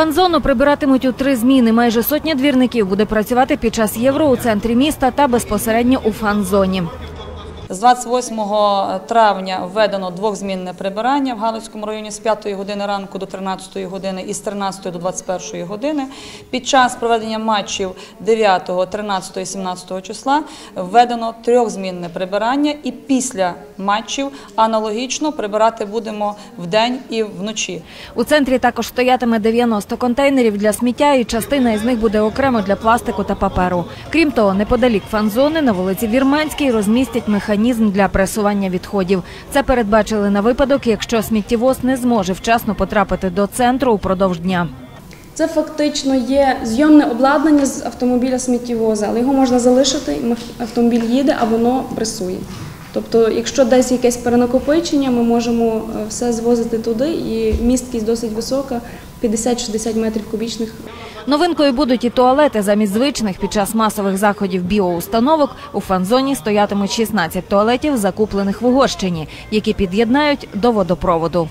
Фан-зону прибиратимуть у три зміни. Майже сотня двірників буде працювати під час євро у центрі міста та безпосередньо у фан-зоні. З 28 травня введено двохзмінне прибирання в Галицькому районі з 5 години ранку до 13 години і з 13 до 21 години. Під час проведення матчів 9, 13 і 17 числа введено трьохзмінне прибирання і після матчів аналогічно прибирати будемо вдень і вночі. У центрі також стоятиме 90 контейнерів для сміття, і частина із них буде окремо для пластику та паперу. Крім того, неподалік фан-зони на вулиці Вірменській розмістять механізм для пресування відходів. Це передбачили на випадок, якщо сміттєвоз не зможе вчасно потрапити до центру упродовж дня. Це фактично є зйомне обладнання з автомобіля сміттєвоза, але його можна залишити, автомобіль їде, а воно пресує. Тобто, якщо десь якесь перенакопичення, ми можемо е, все звозити туди, і місткість досить висока 50-60 метрів кубічних. Новинкою будуть і туалети замість звичних під час масових заходів біоустановок. У фан-зоні стоятимуть 16 туалетів, закуплених в Угорщині, які під'єднають до водопроводу.